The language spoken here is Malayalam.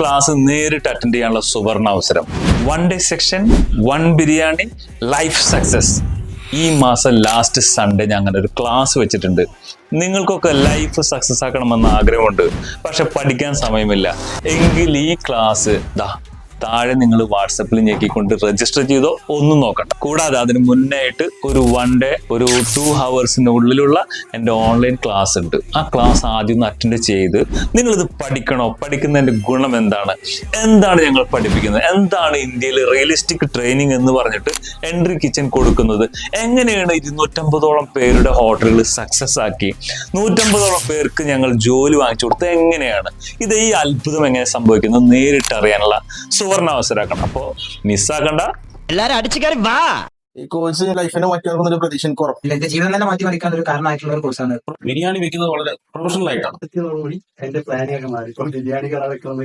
ക്ലാസ് നേരിട്ട് അറ്റൻഡ് ചെയ്യാനുള്ള സുവർണ അവസരം. One day session one biryani life success ഈ മാസം ലാസ്റ്റ് സൺഡേ ഞാൻ അങ്ങനെ ഒരു ക്ലാസ് വെച്ചിട്ടുണ്ട്. നിങ്ങൾക്കൊക്കെ ലൈഫ് സക്സസ് ആക്കണമെന്ന് ആഗ്രഹമുണ്ട്. പക്ഷെ പഠിക്കാൻ സമയമില്ല. എങ്കിൽ ഈ ക്ലാസ് ദാ താഴെ നിങ്ങൾ വാട്സപ്പിൽ ഞെക്കിക്കൊണ്ട് രജിസ്റ്റർ ചെയ്തോ ഒന്നും നോക്കണ്ട. കൂടാതെ അതിന് മുന്നേ ആയിട്ട് ഒരു വൺ ഡേ ഒരു ടു ഹവേഴ്സിനുള്ളിലുള്ള എന്റെ ഓൺലൈൻ ക്ലാസ് ഉണ്ട്. ആ ക്ലാസ് ആദ്യം ഒന്ന് അറ്റൻഡ് ചെയ്ത് നിങ്ങളിത് പഠിക്കണോ? പഠിക്കുന്നതിന്റെ ഗുണം എന്താണ്? എന്താണ് ഞങ്ങൾ പഠിപ്പിക്കുന്നത്? എന്താണ് ഇന്ത്യയിൽ റിയലിസ്റ്റിക് ട്രെയിനിങ് എന്ന് പറഞ്ഞിട്ട് എൻട്രി കിച്ചൺ കൊടുക്കുന്നത്? എങ്ങനെയാണ് ഇരുന്നൂറ്റമ്പതോളം പേരുടെ ഹോട്ടലുകൾ സക്സസ് ആക്കി? നൂറ്റമ്പതോളം പേർക്ക് ഞങ്ങൾ ജോലി വാങ്ങിച്ചു കൊടുത്തത് എങ്ങനെയാണ്? ഇത് ഈ അത്ഭുതം എങ്ങനെ സംഭവിക്കുന്നത് നേരിട്ട് അറിയാനുള്ള സുവർണ അവസരമാക്കണം. അപ്പോ മിസ്സാക്കണ്ട. എല്ലാരും അടിച്ചു കയറി വാ. ഈ കോഴ്സ് ലൈഫിനെ മറ്റൊരു ഒരു പ്രതീക്ഷ എനിക്ക് ഉറപ്പില്ല എന്റെ ജീവിതം തന്നെ മാറ്റിമറിക്കാൻ ഒരു കാരണമായിട്ടുള്ള ഒരു കോഴ്സാണ് ബിരിയാണി വെക്കുന്നത് വളരെ പ്രൊഫഷണൽ ആയിട്ടാണ്. എന്റെ പ്ലാനിങ് ഒക്കെ മാറി. ഇപ്പം ബിരിയാണി കട വെക്കണം.